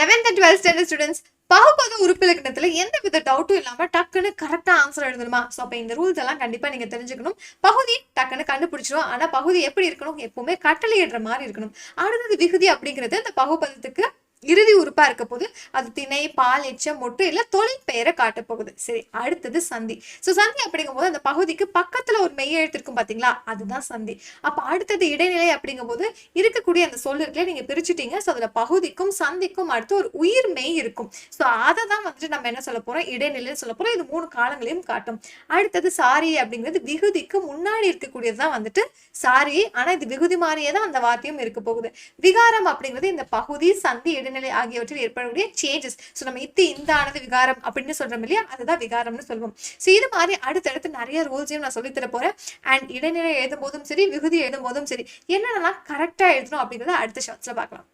Eleventh and twelfth standard students பகுப்பது உறுப்பிலக்கணத்துல எந்த வித டவுட்டும் இல்லாம டக்குன்னு கரெக்டா ஆன்சர் எழுதணுமா? ஸோ அப்போ இந்த ரூல்ஸ் எல்லாம் கண்டிப்பா நீங்க தெரிஞ்சுக்கணும். பகுதி டக்குன்னு கண்டுபிடிச்சிடும் ஆனா பகுதி எப்படி இருக்கணும்? எப்பவுமே கட்டளையிடுற மாதிரி இருக்கணும். அடுத்தது விகுதி அப்படிங்கிறது இந்த பகுப்பதத்துக்கு இறுதி உறுப்பா இருக்க போது அது திணை பால் எச்சம் மொட்டு இல்லை தொழில் பெயரை காட்ட போகுது. சரி அடுத்தது சந்தி. ஸோ சந்தி அப்படிங்கும் போது அந்த பகுதிக்கு பக்கத்தில் ஒரு மெய் எழுத்திருக்கும் பார்த்தீங்களா அதுதான் சந்தி. அப்போ அடுத்தது இடைநிலை அப்படிங்கும் போது இருக்கக்கூடிய அந்த சொல் இருக்குல்ல நீங்க பிரிச்சுட்டீங்க. ஸோ அதில் பகுதிக்கும் சந்திக்கும் அடுத்து ஒரு உயிர் மெய் இருக்கும். ஸோ அதை தான் வந்துட்டு நம்ம என்ன சொல்ல போகிறோம் இடைநிலைன்னு சொல்ல போகிறோம் இது மூணு காலங்களையும் காட்டும். அடுத்தது சாரி அப்படிங்கிறது விகுதிக்கு முன்னாடி இருக்கக்கூடியது தான் வந்துட்டு சாரி. ஆனா இது விகுதி மாதிரியே தான் அந்த வார்த்தையும் இருக்க போகுது. விகாரம் அப்படிங்கிறது இந்த பகுதி சந்தி இடைநிலை ஆகியவற்றில் ஏற்படக்கூடிய சேஞ்சஸ் ஸோ நம்ம இத்து இந்த ஆனது விகாரம் அப்படின்னு சொல்றோம் இல்லையா? அதுதான் விகாரம்னு சொல்லுவோம் ஸோ இது மாதிரி அடுத்தடுத்து நிறைய ரூல்ஸையும் நான் சொல்லித் தர போறேன். அண்ட் இடைநிலை எழுதும் போதும் சரி விகுதி எழுதும் போதும் சரி என்னென்னலாம் கரெக்டா எழுதணும் அப்படிங்கிறத அடுத்த ஷார்ட்ஸில் பார்க்கலாம்.